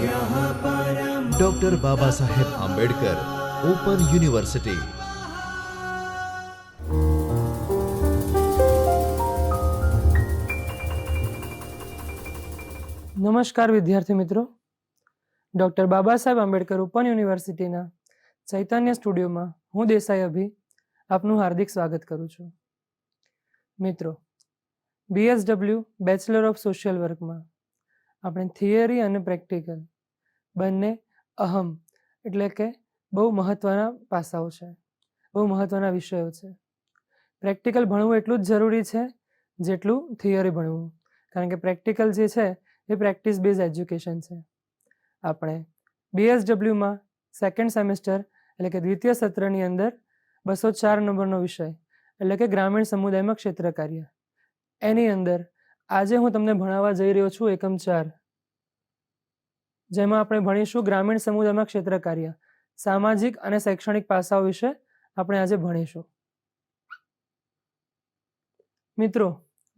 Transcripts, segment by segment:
Doctor Baba Saheb Ambedkar open university નમસ્કાર વિદ્યાર્થી મિત્રો. ડૉક્ટર બાબા સાહેબ આંબેડકર ઓપન યુનિવર્સિટીના ચૈતન્ય સ્ટુડિયોમાં હું દેસાઈ અભી આપનું હાર્દિક સ્વાગત કરું છું. મિત્રો બીએસડબલ્યુ બેચલર ઓફ સોશિયલ વર્કમાં આપણે થિયરી અને પ્રેક્ટિકલ બંને અહમ એટલે કે બહુ મહત્ત્વના પાસાઓ છે, બહુ મહત્ત્વના વિષયો છે. પ્રેક્ટિકલ ભણવું એટલું જ જરૂરી છે જેટલું થિયરી ભણવું, કારણ કે પ્રેક્ટિકલ જે છે એ પ્રેક્ટિસ બેઝ એજ્યુકેશન છે. આપણે બીએસડબલ્યુમાં સેકન્ડ સેમેસ્ટર એટલે કે દ્વિતીય સત્રની અંદર બસો ચાર નંબરનો વિષય એટલે કે ગ્રામીણ સમુદાયમાં ક્ષેત્ર કાર્ય એની અંદર આજે હું તમને ભણાવવા જઈ રહ્યો છું એકમ ચાર. જેમાં આપણે ભણીશું ગ્રામીણ સમુદાયમાં ક્ષેત્ર કાર્ય, સામાજિક અને શૈક્ષણિક પાસાઓ વિશે આપણે આજે ભણીશું. મિત્રો,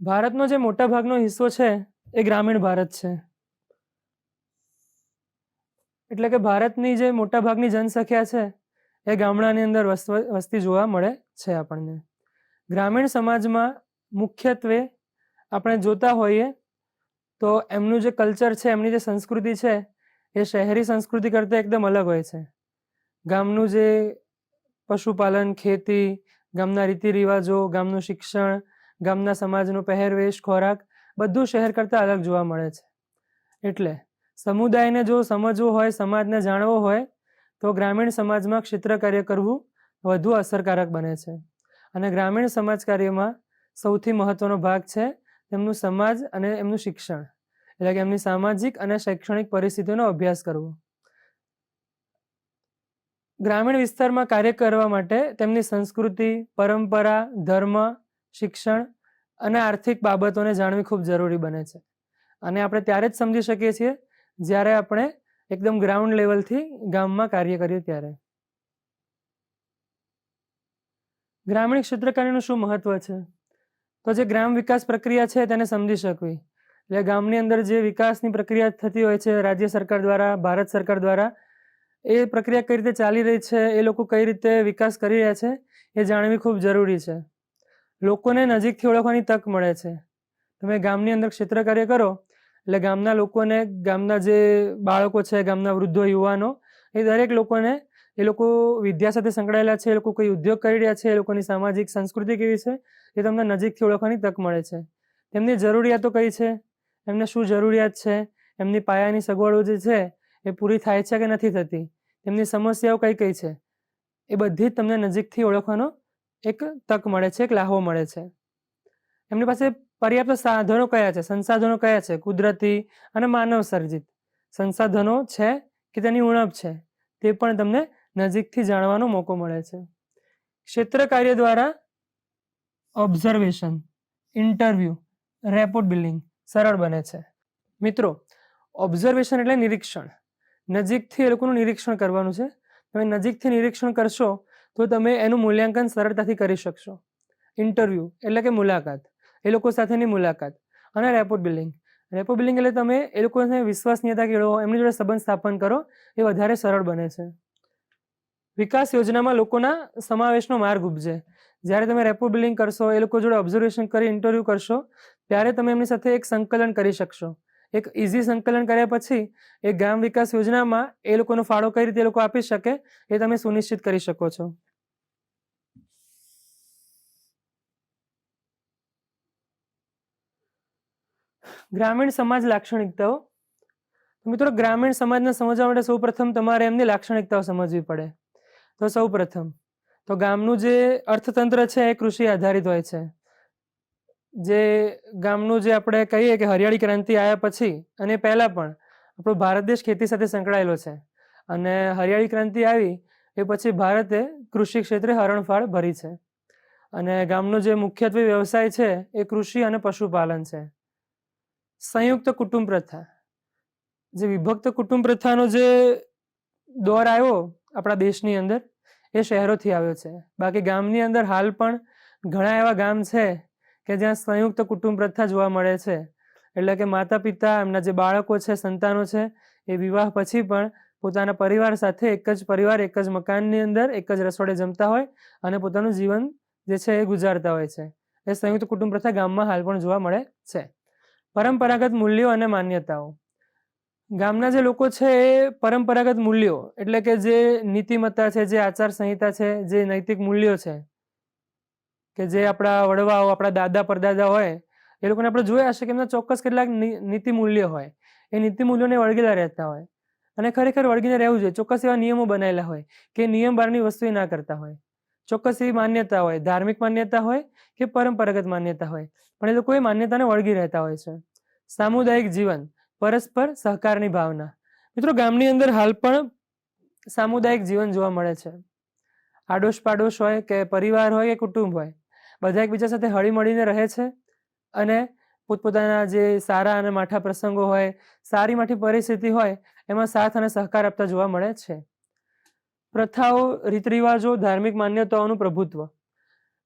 ભારતનો જે મોટા ભાગનો હિસ્સો છે, એ ગ્રામીણ ભારત છે. એટલે કે ભારતની જે મોટા ભાગની જનસંખ્યા છે, એ ગામડાની અંદર વસ્તી જોવા મળે છે આપણને. ગ્રામીણ સમાજમાં મુખ્યત્વે આપણે જોતા હોઈએ તો એમનું જે કલ્ચર છે, એમની જે સંસ્કૃતિ છે એ શહેરી સંસ્કૃતિ કરતાં એકદમ અલગ હોય છે. ગામનું જે પશુપાલન, ખેતી, ગામના રીતિ રિવાજો ગામનું શિક્ષણ, ગામના સમાજનો પહેરવેશ, ખોરાક, બધું શહેર કરતાં અલગ જોવા મળે છે. એટલે સમુદાયને જો સમજવું હોય, સમાજને જાણવો હોય, તો ગ્રામીણ સમાજમાં ક્ષેત્ર કાર્ય કરવું વધુ અસરકારક બને છે. અને ગ્રામીણ સમાજ કાર્યમાં સૌથી મહત્વનો ભાગ છે, તેમનું સમાજ અને એમનું શિક્ષણ. એટલે કે એમની સામાજિક અને શૈક્ષણિક પરિસ્થિતિનો અભ્યાસ કરવો. ગ્રામીણ વિસ્તારમાં કાર્ય કરવા માટે તેમની સંસ્કૃતિ, પરંપરા, ધર્મ, શિક્ષણ અને આર્થિક બાબતોને જાણવી ખૂબ જરૂરી બને છે. અને આપણે ત્યારે જ સમજી શકીએ છીએ જ્યારે આપણે એકદમ ગ્રાઉન્ડ લેવલથી ગામમાં કાર્ય કરીએ ત્યારે. ગ્રામીણ ક્ષેત્રકાર્યનું શું મહત્વ છે? તો જે ગ્રામ વિકાસ પ્રક્રિયા છે તેને સમજી શકવી. એટલે ગામની અંદર જે વિકાસની પ્રક્રિયા થતી હોય છે, રાજ્ય સરકાર દ્વારા, ભારત સરકાર દ્વારા, એ પ્રક્રિયા કઈ રીતે ચાલી રહી છે, એ લોકો કઈ રીતે વિકાસ કરી રહ્યા છે, એ જાણવી ખૂબ જરૂરી છે. લોકોને નજીકથી ઓળખવાની તક મળે છે. તમે ગામની અંદર ક્ષેત્ર કાર્ય કરો, એટલે ગામના લોકોને, ગામના જે બાળકો છે, ગામના વૃદ્ધો, યુવાનો, એ દરેક લોકોને, એ લોકો વિદ્યા સાથે સંકળાયેલા છે, એ લોકો કોઈ ઉદ્યોગ કરી રહ્યા છે, એ લોકોની સામાજિક સંસ્કૃતિ કેવી છે, એ તમને નજીકથી ઓળખવાની તક મળે છે. તેમની જરૂરિયાતો કઈ છે? એમને શું જરૂરિયાત છે? એમની પાયાની સગવડો જે છે, એ પૂરી થાય છે કે નથી થતી? તેમની સમસ્યાઓ કઈ કઈ છે? એ બધી જ તમને નજીકથી ઓળખવાનો એક તક મળે છે, એક લાહવો મળે છે. એમની પાસે પર્યાપ્ત સાધનો કયા છે? સંસાધનો કયા છે? કુદરતી અને માનવ સર્જિત સંસાધનો છે કે તેની ઉણપ છે? તે પણ તમને નજીકથી જાણવાનો મોકો મળે છે. ક્ષેત્ર કાર્ય દ્વારા ઓબ્ઝર્વેશન ઇન્ટરવ્યૂ રેપોર્ટ બિલ્ડિંગ સરળ બને છે. મિત્રો ઓબ્ઝર્વેશન એટલે નિરીક્ષણ. નજીકથી એ લોકોનું નિરીક્ષણ કરવાનું છે. તમે નજીકથી નિરીક્ષણ કરશો તો તમે એનું મૂલ્યાંકન સરળતાથી કરી શકશો. ઇન્ટરવ્યૂ એટલે કે મુલાકાત. એ લોકો સાથેની મુલાકાત અને રેપોર્ટ બિલ્ડિંગ રેપો બિલ્ડિંગ એટલે તમે એ લોકોને વિશ્વસનીયતા કેળવો, એમની જોડે સંબંધ સ્થાપન કરો, એ વધારે સરળ બને છે. વિકાસ યોજનામાં લોકોના સમાવેશનો માર્ગ ઉપજે. જ્યારે તમે રેપો બિલ્ડિંગ કરશો, એ લોકો જોડે ઓબ્ઝર્વેશન કરી ઇન્ટરવ્યૂ કરશો ત્યારે તમે એમની સાથે એક સંકલન કરી શકશો. એક ઇઝી સંકલન કર્યા પછી એ ગામ વિકાસ યોજનામાં એ લોકોનો ફાળો કઈ રીતે એ લોકો આપી શકે, એ તમે સુનિશ્ચિત કરી શકો છો. ગ્રામીણ સમાજ લાક્ષણિકતાઓ. મિત્રો, ગ્રામીણ સમાજને સમજવા માટે સૌપ્રથમ તમારે એમની લાક્ષણિકતાઓ સમજવી પડે. તો સૌપ્રથમ, તો ગામનું જે અર્થતંત્ર છે એ કૃષિ આધારિત હોય છે. જે ગામનું જે આપણે કહીએ કે હરિયાળી ક્રાંતિ આવ્યા પછી અને પહેલાં પણ આપણો ભારત દેશ ખેતી સાથે સંકળાયેલો છે. અને હરિયાળી ક્રાંતિ આવી એ પછી ભારતે કૃષિ ક્ષેત્રે હરણફાળ ભરી છે. અને ગામનો જે મુખ્યત્વે વ્યવસાય છે એ કૃષિ અને પશુપાલન છે. સંયુક્ત કુટુંબ પ્રથા. જે વિભક્ત કુટુંબ પ્રથાનો જે દોર આવ્યો આપણા દેશની અંદર એ શહેરોથી આવ્યો છે. બાકી ગામની અંદર હાલ પણ ઘણા એવા ગામ છે કે જ્યાં સંયુક્ત કુટુંબ પ્રથા જોવા મળે છે. એટલે કે માતા પિતા એમના જે બાળકો છે, સંતાનો છે, એ વિવાહ પછી પણ પોતાના પરિવાર સાથે એક જ પરિવાર, એક જ મકાનની અંદર, એક જ રસોડે જમતા હોય અને પોતાનું જીવન જે છે એ ગુજારતા હોય છે. એ સંયુક્ત કુટુંબ પ્રથા ગામમાં હાલ પણ જોવા મળે છે. પરંપરાગત મૂલ્યો અને માન્યતાઓ. ગામના જે લોકો છે એ પરંપરાગત મૂલ્યો, એટલે કે જે નીતિમત્તા છે, જે આચાર સંહિતા છે, જે નૈતિક મૂલ્યો છે કે જે આપણા વડવાઓ, આપણા દાદા, પરદાદા હોય, એ લોકોને આપણે જોયા હશે કે એમના ચોક્કસ કેટલાક નીતિ મૂલ્ય હોય. એ નીતિ મૂલ્યોને વળગેલા રહેતા હોય. અને ખરેખર વળગીને રહેવું જોઈએ. ચોક્કસ એવા નિયમો બનાવેલા હોય કે નિયમ બહારની વસ્તુ ના કરતા હોય. ચોક્કસ એવી માન્યતા હોય, ધાર્મિક માન્યતા હોય કે પરંપરાગત માન્યતા હોય. પણ એ લોકો એ માન્યતાને વળગી રહેતા હોય છે. સામુદાયિક જીવન, પરસ્પર સહકારની ભાવના. મિત્રો, ગામની અંદર હાલ પણ સામુદાયિક જીવન જોવા મળે છે. આડોશ પાડોશ હોય કે પરિવાર હોય કે કુટુંબ હોય બધા એકબીજા સાથે હળી મળીને રહે છે અને પોતપોતાના જે સારા અને માઠા પ્રસંગો હોય, સારી માઠી પરિસ્થિતિ હોય, એમાં સાથ અને સહકાર આપતા જોવા મળે છે. પ્રથાઓ રીત રિવાજો ધાર્મિક માન્યતાઓનું પ્રભુત્વ.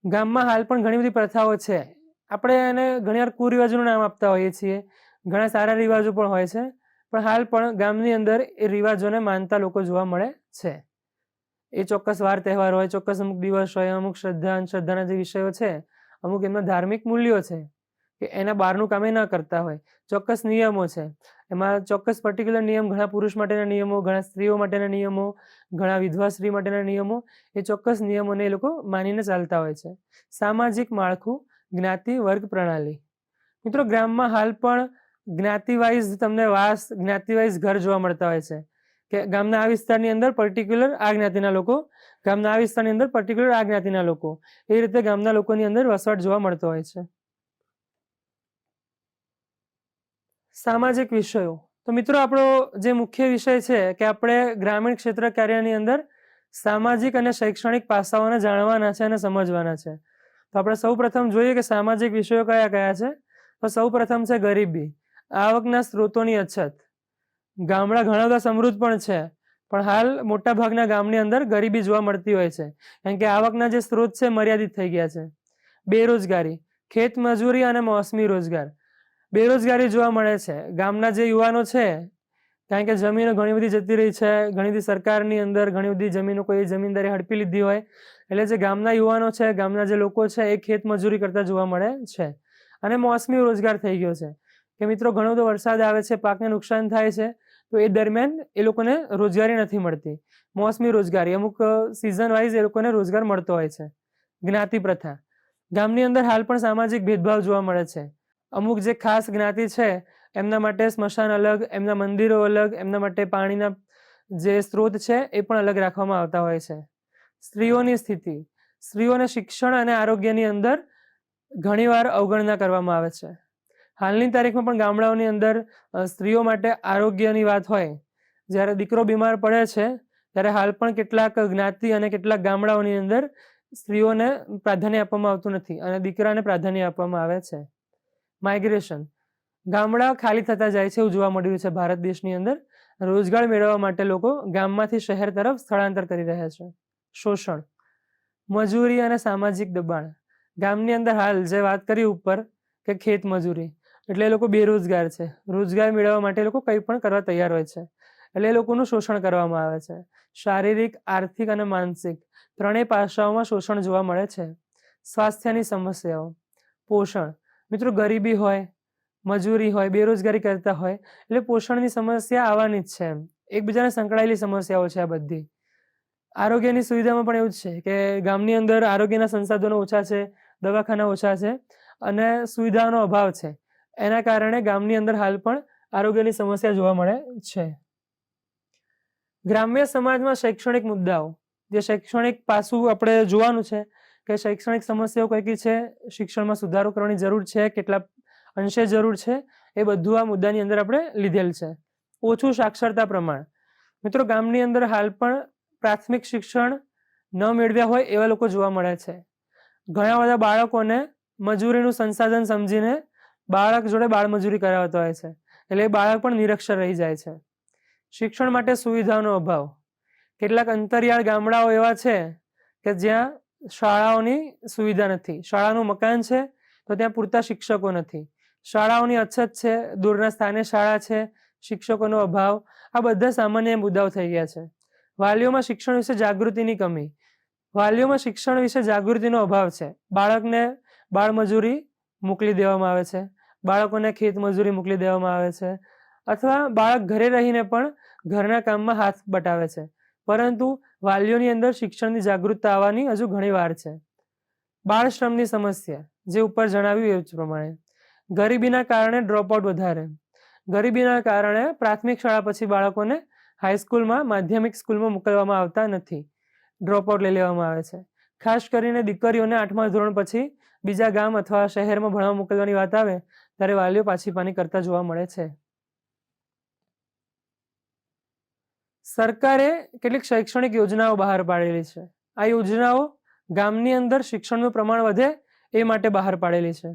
ગામમાં હાલ પણ ઘણી બધી પ્રથાઓ છે. આપણે એને ઘણીવાર કુરિવાજોનું નામ આપતા હોઈએ છીએ. ઘણા સારા રિવાજો પણ હોય છે. પણ હાલ પણ ગામની અંદર એ રિવાજોને માનતા લોકો જોવા મળે છે. એ ચોક્કસ વાર તહેવાર હોય, ચોક્કસ અમુક દિવસ હોય, અમુક શ્રદ્ધા અંધશ્રદ્ધાના જે વિષયો છે, અમુક એમના ધાર્મિક મૂલ્યો છે કે એના બહારનું કામે ન કરતા હોય. ચોક્કસ નિયમો છે. એમાં ચોક્કસ પર્ટિક્યુલર નિયમ ઘણા પુરુષ માટેના નિયમો, ઘણા સ્ત્રીઓ માટેના નિયમો, ઘણા વિધવા સ્ત્રી માટેના નિયમો, એ ચોક્કસ નિયમોને એ લોકો માનીને ચાલતા હોય છે. સામાજિક માળખું, જ્ઞાતિ વર્ગ પ્રણાલી. મિત્રો, ગ્રામમાં હાલ પણ જ્ઞાતિવાઇઝ તમને વાસ, જ્ઞાતિવાઇઝ ઘર જોવા મળતા હોય છે. કે ગામના આ વિસ્તારની અંદર પર્ટિક્યુલર આ જ્ઞાતિના લોકો, ગામના આ વિસ્તારની અંદર પર્ટિક્યુલર આ જ્ઞાતિના લોકો. એ રીતે ગામના લોકોની અંદર વસવાટ જોવા મળતો હોય છે. સામાજિક વિષયો. તો મિત્રો, આપણો જે મુખ્ય વિષય છે કે આપણે ગ્રામીણ ક્ષેત્ર કાર્યની અંદર સામાજિક અને શૈક્ષણિક પાસાઓને જાણવાના છે અને સમજવાના છે. તો આપણે સૌ પ્રથમ જોઈએ કે સામાજિક વિષયો કયા કયા છે. તો સૌ પ્રથમ છે ગરીબી. આવકના સ્ત્રોતોની અછત. ગામડા ઘણા બધા સમૃદ્ધ પણ છે. પણ હાલ મોટા ભાગના ગામની અંદર ગરીબી જોવા મળતી હોય છે. કારણ કે આવકના જે સ્ત્રોત છે, મર્યાદિત થઈ ગયા છે. બેરોજગારી, ખેત મજૂરી અને મોસમી રોજગાર. બેરોજગારી જોવા મળે છે. ગામના જે યુવાનો છે, કારણ કે જમીનો ઘણી બધી જતી રહી છે, ઘણી બધી સરકારની અંદર ઘણી બધી જમીનો કોઈ જમીનદારી હડપી લીધી હોય. એટલે જે ગામના યુવાનો છે, ગામના જે લોકો છે, એ ખેત મજૂરી કરતા જોવા મળે છે. અને મોસમી રોજગાર થઈ ગયો છે. કે મિત્રો, ઘણો બધો વરસાદ આવે છે, પાકને નુકસાન થાય છે. તો એ દરમિયાન એ લોકોને રોજગારી નથી મળતી. મોસમી રોજગારી. અમુક સિઝન વાઇઝ એ લોકોને રોજગાર મળતો હોય છે. જ્ઞાતિ પ્રથા. ગામની અંદર હાલ પણ સામાજિક ભેદભાવ જોવા મળે છે. અમુક જે ખાસ જ્ઞાતિ છે, એમના માટે સ્મશાન અલગ, એમના મંદિરો અલગ, એમના માટે પાણીના જે સ્ત્રોત છે, એ પણ અલગ રાખવામાં આવતા હોય છે. સ્ત્રીઓની સ્થિતિ. સ્ત્રીઓને શિક્ષણ અને આરોગ્યની અંદર ઘણીવાર અવગણના કરવામાં આવે છે. હાલની તારીખમાં પણ ગામડાઓની અંદર સ્ત્રીઓ માટે આરોગ્યની વાત હોય, જ્યારે દીકરો બીમાર પડે છે, ત્યારે હાલ પણ કેટલાક જ્ઞાતિ અને કેટલાક ગામડાઓની અંદર સ્ત્રીઓને પ્રાધાન્ય આપવામાં આવતું નથી અને દીકરાને પ્રાધાન્ય આપવામાં આવે છે. માઇગ્રેશન ગામડા ખાલી થતા જાય છે એવું જોવા મળ્યું છે ભારત દેશની અંદર. રોજગાર મેળવવા માટે લોકો ગામમાંથી શહેર તરફ સ્થળાંતર કરી રહ્યા છે. શોષણ. મજૂરી અને સામાજિક દબાણ. ગામની અંદર હાલ જે વાત કરી ઉપર, કે ખેત મજૂરી એટલે એ લોકો બેરોજગાર છે. રોજગાર મેળવવા માટે એ લોકો કંઈ પણ કરવા તૈયાર હોય છે. એટલે એ લોકોનું શોષણ કરવામાં આવે છે. શારીરિક, આર્થિક અને માનસિક ત્રણેય પાસાઓમાં શોષણ જોવા મળે છે. સ્વાસ્થ્યની સમસ્યાઓ. પોષણ. મિત્રો, ગરીબી હોય, મજૂરી હોય, બેરોજગારી કરતા હોય, એટલે પોષણની સમસ્યા આવવાની જ છે એકબીજાને સંકળાયેલી સમસ્યાઓ છે આ બધી. આરોગ્યની સુવિધામાં પણ એવું જ છે કે ગામની અંદર આરોગ્યના સંસાધનો ઓછા છે, દવાખાના ઓછા છે અને સુવિધાનો અભાવ છે. એના કારણે ગામની અંદર હાલ પણ આરોગ્યની સમસ્યા જોવા મળે છે. ગ્રામ્ય સમાજમાં શૈક્ષણિક મુદ્દાઓ. જે શૈક્ષણિક પાસું આપણે જોવાનું છે કે શૈક્ષણિક સમસ્યાઓ કઈ છે, શિક્ષણમાં સુધારો કરવાની જરૂર છે, કેટલા અંશે જરૂર છે, એ બધું આ મુદ્દાની અંદર આપણે લીધેલ છે. ઓછું સાક્ષરતા પ્રમાણ. મિત્રો, ગામની અંદર હાલ પણ પ્રાથમિક શિક્ષણ ન મેળવ્યા હોય એવા લોકો જોવા મળે છે. ઘણા બધા બાળકોને મજૂરીનું સંસાધન સમજીને બાળક જોડે બાળમજૂરી કરાવતો હોય છે, એટલે બાળક પણ નિરક્ષર રહી જાય છે. શિક્ષણ માટે સુવિધાનો અભાવ. કેટલાક અંતરિયાળ ગામડાઓ એવા છે કે જ્યાં શાળાઓની સુવિધા નથી. શાળાનું મકાન છે તો ત્યાં પૂરતા શિક્ષકો નથી. શાળાઓની અછત છે, દૂરના સ્થાને શાળા છે, શિક્ષકોનો અભાવ, આ બધા સામાન્ય મુદ્દાઓ થઈ ગયા છે. વાલીઓમાં શિક્ષણ વિશે જાગૃતિની કમી. વાલીઓમાં શિક્ષણ વિશે જાગૃતિનો અભાવ છે. બાળકને બાળમજૂરી મોકલી દેવામાં આવે છે. બાળકોને ખેત મજૂરી મોકલી દેવામાં આવે છે અથવા બાળક ઘરે રહીને પણ ઘરના કામમાં હાથ બટાવે છે. પરંતુ વાલીઓની અંદર શિક્ષણની જાગૃતતા આવવાની હજુ ઘણી વાર છે. બાળ શ્રમની સમસ્યા, જે ઉપર જણાવ્યું એ પ્રમાણે. ગરીબીના કારણે ડ્રોપઆઉટ વધારે. ગરીબીના કારણે પ્રાથમિક શાળા પછી બાળકોને હાઈસ્કૂલમાં માધ્યમિક સ્કૂલમાં મોકલવામાં આવતા નથી. ડ્રોપઆઉટ લઈ લેવામાં આવે છે. ખાસ કરીને દીકરીઓને આઠમા ધોરણ પછી બીજા ગામ અથવા શહેરમાં ભણવા મોકલવાની વાત આવે, ત્યારે વાલીઓ પાછી પાની કરતા જોવા મળે છે. સરકારે કેટલીક શૈક્ષણિક યોજનાઓ બહાર પાડેલી છે. આ યોજનાઓ ગામની અંદર શિક્ષણનું પ્રમાણ વધે એ માટે બહાર પાડેલી છે.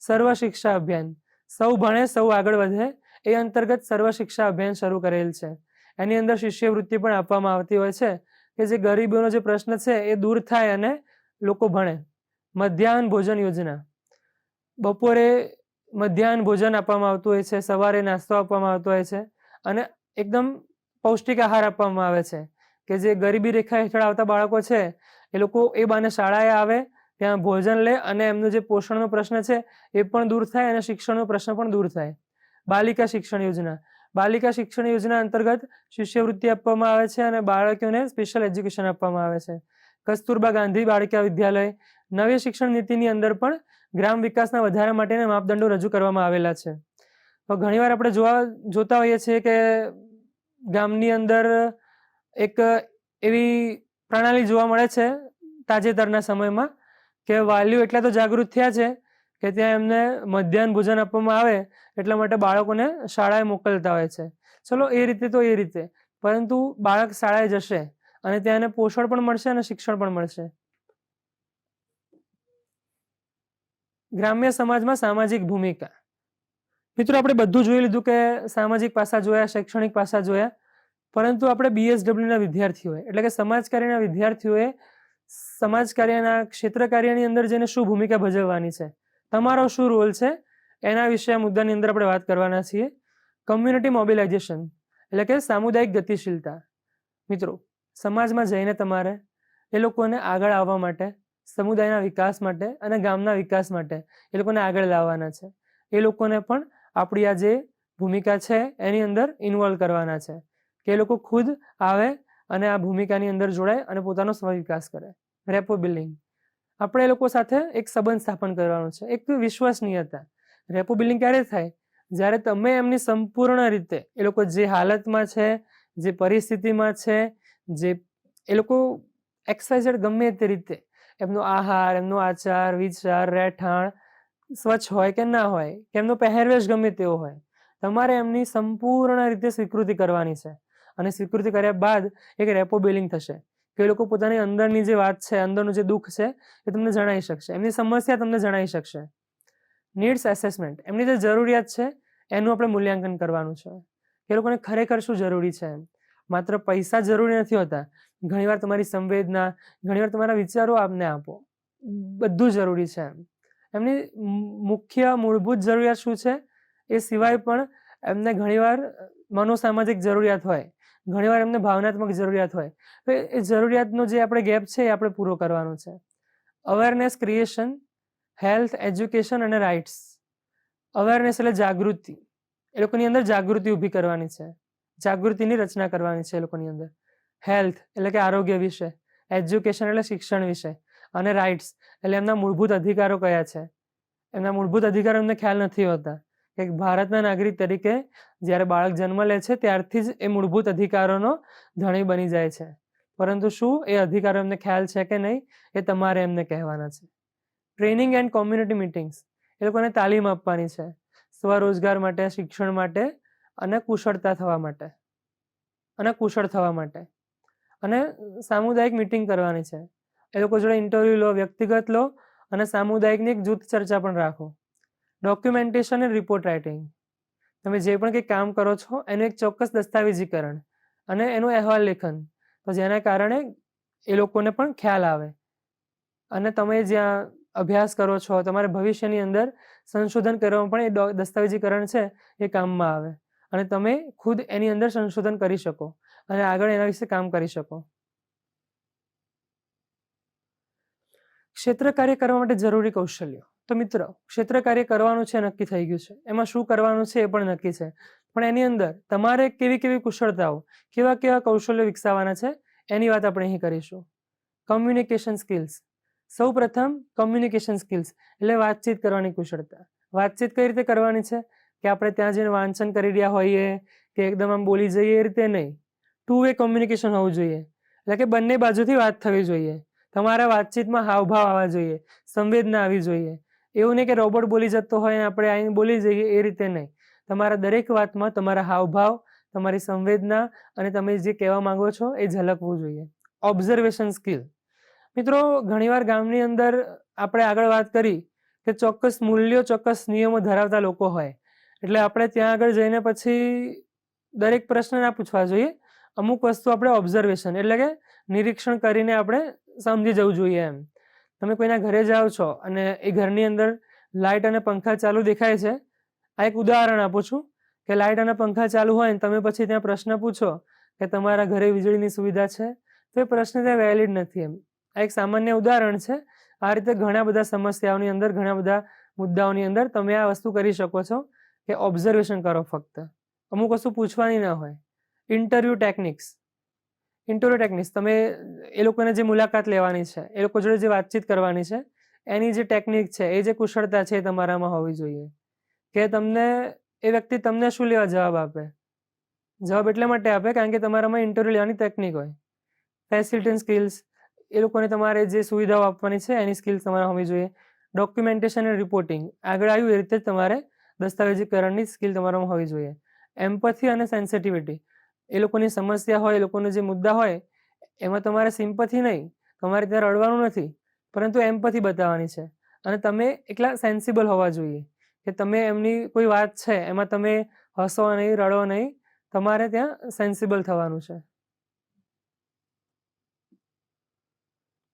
સર્વ શિક્ષા અભિયાન. સૌ ભણે, સૌ આગળ વધે એ અંતર્ગત સર્વ શિક્ષા અભિયાન શરૂ કરેલ છે. એની અંદર શિષ્યવૃત્તિ પણ આપવામાં આવતી હોય છે કે જે ગરીબોનો જે પ્રશ્ન છે એ દૂર થાય અને લોકો ભણે. મધ્યાહન ભોજન યોજના. બપોરે મધ્યાહન ભોજન આપવામાં આવતું હોય છે, સવારે નાસ્તો આપવામાં આવતો હોય છે અને એકદમ પૌષ્ટિક આહાર આપવામાં આવે છે કે જે ગરીબી રેખા હેઠળ આવતા બાળકો છે, એ લોકો એ બાને શાળાએ આવે, ત્યાં ભોજન લે અને એમનો જે પોષણનો પ્રશ્ન છે એ પણ દૂર થાય અને શિક્ષણનો પ્રશ્ન પણ દૂર થાય. બાલિકા શિક્ષણ યોજના. બાલિકા શિક્ષણ યોજના અંતર્ગત શિષ્યવૃત્તિ આપવામાં આવે છે અને બાળકોને સ્પેશિયલ એજ્યુકેશન આપવામાં આવે છે. કસ્તુરબા ગાંધી બાળકા વિદ્યાલય નવી શિક્ષણ નીતિની અંદર પણ ગ્રામ વિકાસના વધારા માટેના માપદંડો રજૂ કરવામાં આવેલા છે. તો ઘણીવાર આપણે જોવા, જોતા હોઈએ છીએ કે ગામની અંદર એક એવી પ્રણાલી જોવા મળે છે તાજેતરના સમયમાં કે વાલીઓ એટલા તો જાગૃત થયા છે કે ત્યાં એમને મધ્યાહન ભોજન આપવામાં આવે એટલા માટે બાળકોને શાળાએ મોકલતા હોય છે. ચલો એ રીતે તો એ રીતે. પરંતુ બાળક શાળાએ જશે અને ત્યાં એને પોષણ પણ મળશે અને શિક્ષણ પણ મળશે. ગ્રામ્ય સમાજમાં સામાજિક ભૂમિકા. મિત્રો, આપણે બધું જોઈ લીધું કે સામાજિક પાસા જોયા, શૈક્ષણિક પાસા જોયા, પરંતુ આપણે બીએસડબલ્યુના વિદ્યાર્થીઓએ એટલે કે સમાજ કાર્યના વિદ્યાર્થીઓએ સમાજ કાર્યના ક્ષેત્ર કાર્યની અંદર જઈને શું ભૂમિકા ભજવવાની છે, તમારો શું રોલ છે, એના વિશે આ મુદ્દાની અંદર આપણે વાત કરવાના છીએ. કમ્યુનિટી મોબિલાઇઝેશન એટલે કે સામુદાયિક ગતિશીલતા. મિત્રો, સમાજમાં જઈને તમારે એ લોકોને આગળ આવવા માટે સમુદાયના વિકાસ માટે અને ગામના વિકાસ માટે એ લોકોને આગળ લાવવાના છે. એ લોકોને પણ આપણી આ જે ભૂમિકા છે એની અંદર ઇન્વોલ્વ કરવાના છે કે એ લોકો ખુદ આવે અને આ ભૂમિકાની અંદર જોડાય અને પોતાનો સ્વવિકાસ કરે. Rapport building. આપણે એ લોકો સાથે એક સંબંધ સ્થાપન કરવાનો છે. એક વિશ્વસનીયતા. રેપો બિલ્ડિંગ ક્યારે થાય? જ્યારે તમે એમની સંપૂર્ણ રીતે એ લોકો જે હાલતમાં છે, જે પરિસ્થિતિમાં છે, જે એ લોકો એક્સવાઇઝેડ ગમે તે રીતે એમનો આહાર, એમનો આચાર, વિચાર, રહેઠાણ સ્વચ્છ હોય કે ના હોય, કે એમનો પહેરવેશ ગમે તેવો હોય, તમારે એમની સંપૂર્ણ રીતે સ્વીકૃતિ કરવાની છે. અને સ્વીકૃતિ કર્યા બાદ એક રેપો બિલિંગ થશે. કે એ લોકો પોતાની અંદરની જે વાત છે, અંદરનું જે દુઃખ છે, એ તમને જણાવી શકશે. એમની સમસ્યા તમને જણાવી શકશે. Needs assessment. એમની જે જરૂરિયાત છે, એનું આપણે મૂલ્યાંકન કરવાનું છે. કે લોકોને ખરેખર શું જરૂરી છે એમ? માત્ર પૈસા જરૂરી નથી હોતા. ઘણીવાર તમારી સંવેદના, ઘણીવાર તમારા વિચારો આપને આપો. બધું જરૂરી છે એમ. એમની મુખ્ય મૂળભૂત જરૂરિયાત શું છે? એ સિવાય પણ એમને ઘણીવાર મનોસામાજિક જરૂરિયાત હોય, ઘણીવાર એમને ભાવનાત્મક જરૂરિયાત હોય. તો એ જરૂરિયાતનો જે આપણે ગેપ છે એ આપણે પૂરો કરવાનો છે. અવેરનેસ ક્રિએશન હેલ્થ એજ્યુકેશન અને રાઇટ્સ અવેરનેસ એટલે જાગૃતિ. એ લોકોની અંદર જાગૃતિ ઊભી કરવાની છે. જાગૃતિની રચના કરવાની છે એ લોકોની અંદર. હેલ્થ એટલે કે આરોગ્ય વિશે એજ્યુકેશન એટલે શિક્ષણ વિશે અને રાઇટ્સ એટલે એમના મૂળભૂત અધિકારો કયા છે? એમના મૂળભૂત અધિકારો એમને ખ્યાલ નથી હોતા. કે ભારતના નાગરિક તરીકે જ્યારે બાળક જન્મ લે છે ત્યારથી જ એ મૂળભૂત અધિકારોનો ધણી બની જાય છે. પરંતુ શું એ અધિકારો એમને ખ્યાલ છે કે નહીં? એ તમારે એમને કહેવાના છે. ટ્રેનિંગ એન્ડ કોમ્યુનિટી મિટિંગ્સ એ લોકોને તાલીમ આપવાની છે. સ્વરોજગાર માટે, શિક્ષણ માટે અને કુશળતા થવા માટે. અને કુશળ થવા માટે. અને સામુદાયિક મિટિંગ કરવાની છે. એ લોકો જોડે ઇન્ટરવ્યૂ લો, વ્યક્તિગત લો અને સામુદાયિકની એક જૂથ ચર્ચા પણ રાખો. ડોક્યુમેન્ટેશન અને રિપોર્ટ રાઇટિંગ તમે જે પણ કંઈ કામ કરો છો, એનું એક ચોક્કસ દસ્તાવેજીકરણ અને એનું અહેવાલ લેખન. તો જેના કારણે એ લોકોને પણ ખ્યાલ આવે. અને તમે જ્યાં અભ્યાસ કરો છો, તમારે ભવિષ્યની અંદર સંશોધન કરવામાં પણ એ દસ્તાવેજીકરણ છે, એ કામમાં આવે. અને તમે ખુદ એની અંદર સંશોધન કરી શકો અને આગળ એના વિશે કામ કરી શકો. ક્ષેત્ર કાર્ય કરવા માટે જરૂરી કૌશલ્યો. તો મિત્રો, ક્ષેત્ર કાર્ય કરવાનું છે, નક્કી થઈ ગયું છે. એમાં શું કરવાનું છે એ પણ નક્કી છે. પણ એની અંદર તમારે કેવી કેવી કુશળતાઓ, કેવા કેવા કૌશલ્યો વિકસાવવાના છે, એની વાત આપણે અહીં કરીશું. કમ્યુનિકેશન સ્કિલ્સ સૌ પ્રથમ કમ્યુનિકેશન સ્કિલ્સ એટલે વાતચીત કરવાની કુશળતા. વાતચીત કઈ રીતે કરવાની છે? કે આપણે ત્યાં જઈને વાંચન કરી રહ્યા હોઈએ, કે એકદમ આમ બોલી જઈએ એ રીતે નહીં. ટુ વે કોમ્યુનિકેશન હોવું જોઈએ. એટલે કે બંને બાજુથી વાત થવી જોઈએ. તમારા વાતચીતમાં હાવભાવ આવવા જોઈએ. સંવેદના આવી જોઈએ. એવું નહીં કે રોબોટ બોલી જતો હોય અને આપણે આવીને બોલી જઈએ એ રીતે નહીં. તમારા દરેક વાતમાં તમારા હાવભાવ, તમારી સંવેદના અને તમે જે કહેવા માંગો છો એ ઝલકવું જોઈએ. ઓબ્ઝર્વેશન સ્કિલ મિત્રો, ઘણીવાર ગામની અંદર આપણે આગળ વાત કરી કે ચોક્કસ મૂલ્યો, ચોક્કસ નિયમો ધરાવતા લોકો હોય. એટલે આપણે ત્યાં આગળ જઈને પછી દરેક પ્રશ્ન ના પૂછવા જોઈએ. અમુક વસ્તુ આપણે ઓબ્ઝર્વેશન એટલે કે નિરીક્ષણ કરીને આપણે સમજી જવું જોઈએ એમ. તમે કોઈના ઘરે જાઓ છો અને એ ઘરની અંદર લાઇટ અને પંખા ચાલુ દેખાય છે. આ એક ઉદાહરણ આપું છું કે લાઇટ અને પંખા ચાલુ હોય ને તમે પછી ત્યાં પ્રશ્ન પૂછો કે તમારા ઘરે વીજળીની સુવિધા છે? તો એ પ્રશ્ન ત્યાં વેલિડ નથી એમ. આ એક સામાન્ય ઉદાહરણ છે. આ રીતે ઘણા બધા સમસ્યાઓની અંદર, ઘણા બધા મુદ્દાઓની અંદર તમે આ વસ્તુ કરી શકો છો. કે ઓબ્ઝર્વેશન કરો ફક્ત. અમુક વસ્તુ પૂછવાની ના હોય. ઇન્ટરવ્યૂ ટેકનિક્સ ઇન્ટરવ્યૂ ટેકનિક્સ તમે એ લોકોને જે મુલાકાત લેવાની છે, એ લોકો જોડે જે વાતચીત કરવાની છે, એની જે ટેકનિક છે, એ જે કુશળતા છે એ તમારામાં હોવી જોઈએ. કે તમને, એ વ્યક્તિ તમને શું લેવા જવાબ આપે? જવાબ એટલા માટે આપે કારણ કે તમારામાં ઇન્ટરવ્યૂ લેવાની ટેકનિક હોય. ફેસિલિટી સ્કિલ્સ એ લોકોને તમારે જે સુવિધાઓ આપવાની છે, એની સ્કિલ્સ તમારે હોવી જોઈએ. ડોક્યુમેન્ટેશન અને રિપોર્ટિંગ આગળ આવ્યું એ રીતે તમારે દસ્તાવેજીકરણની સ્કિલ તમારામાં હોવી જોઈએ. એમ્પથી અને સેન્સિટિવિટી. એ લોકોની સમસ્યા હોય, એ લોકોનો જે મુદ્દા હોય, એમાં તમારે સિમ્પથી નહીં. તમારે ત્યાં રડવાનું નથી, પરંતુ એમ્પથી બતાવવાની છે. અને તમે એકલા સેન્સિબલ હોવા જોઈએ. કે તમે એમની કોઈ વાત છે, એમાં તમે હસો નહીં, રડો નહીં, તમારે ત્યાં સેન્સિબલ થવાનું છે.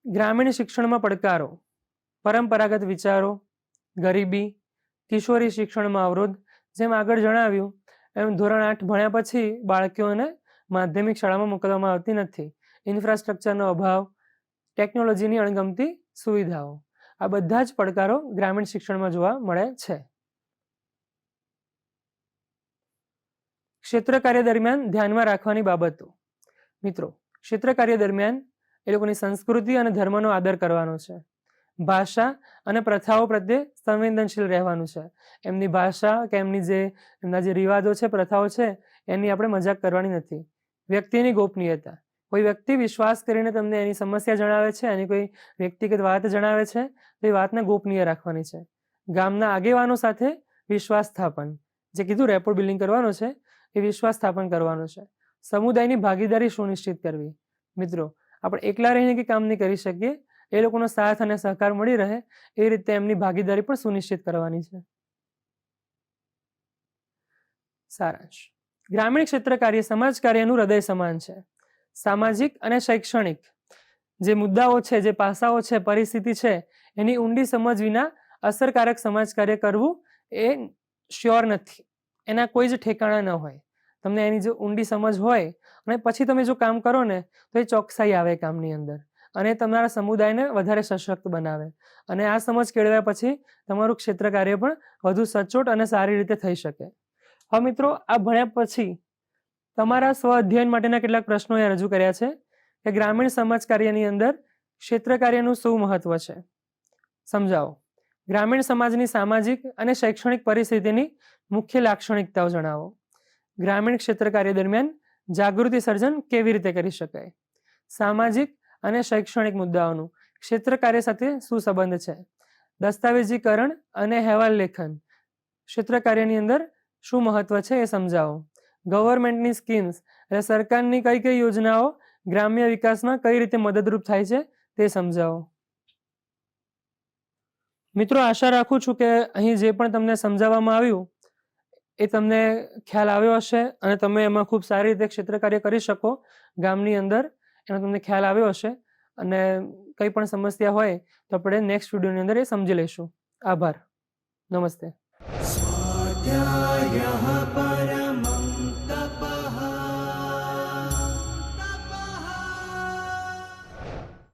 ગ્રામીણ શિક્ષણમાં પડકારો. પરંપરાગત વિચારો, ગરીબી કિશોરી શિક્ષણમાં અવરોધ, જેમ આગળ જણાવ્યું, એમ ધોરણ આઠ ભણ્યા પછી બાળકીઓને માધ્યમિક શાળામાં મોકલવામાં આવતી નથી. ઇન્ફ્રાસ્ટ્રક્ચરનો અભાવ, ટેકનોલોજીની અણગમતી સુવિધાઓ, આ બધા જ પડકારો ગ્રામીણ શિક્ષણમાં જોવા મળે છે. ક્ષેત્ર કાર્ય દરમિયાન ધ્યાનમાં રાખવાની બાબતો. મિત્રો, ક્ષેત્ર કાર્ય દરમિયાન એ લોકોની સંસ્કૃતિ અને ધર્મનો આદર કરવાનો છે. ભાષા અને પ્રથાઓ પ્રત્યે સંવેદનશીલ રહેવાનું છે. એમની ભાષા કે એમની જે, એમના જે રિવાજો છે, પ્રથાઓ છે, એની આપણે મજાક કરવાની નથી. વ્યક્તિની ગોપનીયતા. કોઈ વ્યક્તિ વિશ્વાસ કરીને તમને એની સમસ્યા જણાવે છે, એની કોઈ વ્યક્તિગત વાત જણાવે છે, તો એ વાતને ગોપનીય રાખવાની છે. ગામના આગેવાનો સાથે વિશ્વાસ સ્થાપન. જે કીધું રેપોર્ટ બિલ્ડિંગ કરવાનો છે, એ વિશ્વાસ સ્થાપન કરવાનો છે. સમુદાયની ભાગીદારી સુનિશ્ચિત કરવી. મિત્રો, આપણે એકલા રહીને કે કામ નહીં કરી શકીએ એ લોકોનો સાથ અને સહકાર મળી રહે, એ રીતે એમની ભાગીદારી પણ સુનિશ્ચિત કરવાની છે. સારાંશ. ગ્રામીણ ક્ષેત્ર કાર્ય સમાજ કાર્યનું હૃદય સમાન છે. સામાજિક અને શૈક્ષણિક જે મુદ્દાઓ છે, જે પાસાઓ છે, પરિસ્થિતિ છે, એની ઊંડી સમજ વિના અસરકારક સમાજ કાર્ય કરવું એ શ્યોર નથી. એના કોઈ જ ઠેકાણા ન હોય. તમને એની જો ઊંડી સમજ હોય અને પછી તમે જો કામ કરો ને, તો એ ચોકસાઈ આવે કામની અંદર. અને તમારા સમુદાયને વધારે સશક્ત બનાવે. અને આ સમજ કેળવ્યા પછી તમારું ક્ષેત્ર કાર્ય પણ વધુ સચોટ અને સારી રીતે થઈ શકે. હવે મિત્રો, આ ભણ્યા પછી તમારા સ્વ અધ્યયન માટેના કેટલાક પ્રશ્નો અહીંયા રજૂ કર્યા છે કે ગ્રામીણ સમાજ કાર્યની અંદર ક્ષેત્ર કાર્યનું શું મહત્વ છે? સમજાવો. ગ્રામીણ સમાજની સામાજિક અને શૈક્ષણિક પરિસ્થિતિની મુખ્ય લાક્ષણિકતાઓ જણાવો. ગ્રામીણ ક્ષેત્ર કાર્ય દરમિયાન જાગૃતિ સર્જન કેવી રીતે કરી શકાય? સામાજિક અને શૈક્ષણિક મુદ્દાઓનું. ક્ષેત્ર કાર્ય સાથે શું સંબંધ છે. દસ્તાવેજીકરણ અને અહેવાલ લેખન. ક્ષેત્ર કાર્યની અંદર શું મહત્વ છે એ સમજાવો. ગવર્મેન્ટની સ્કીમ્સ એટલે સરકારની કઈ કઈ યોજનાઓ ગ્રામ્ય વિકાસમાં કઈ રીતે મદદરૂપ થાય છે તે સમજાવો. મિત્રો, આશા રાખું છું કે અહીં જે પણ તમને સમજાવવામાં આવ્યું, એ તમને ખ્યાલ આવ્યો હશે અને તમે એમાં ખૂબ સારી રીતે ક્ષેત્ર કાર્ય કરી શકો. ગામની અંદર એનો તમને ખ્યાલ આવ્યો હશે. અને કંઈ પણ સમસ્યા હોય તો આપણે નેક્સ્ટ વિડીયોની અંદર એ સમજી લઈશું. આભાર. નમસ્તે. સ્વાધ્યાય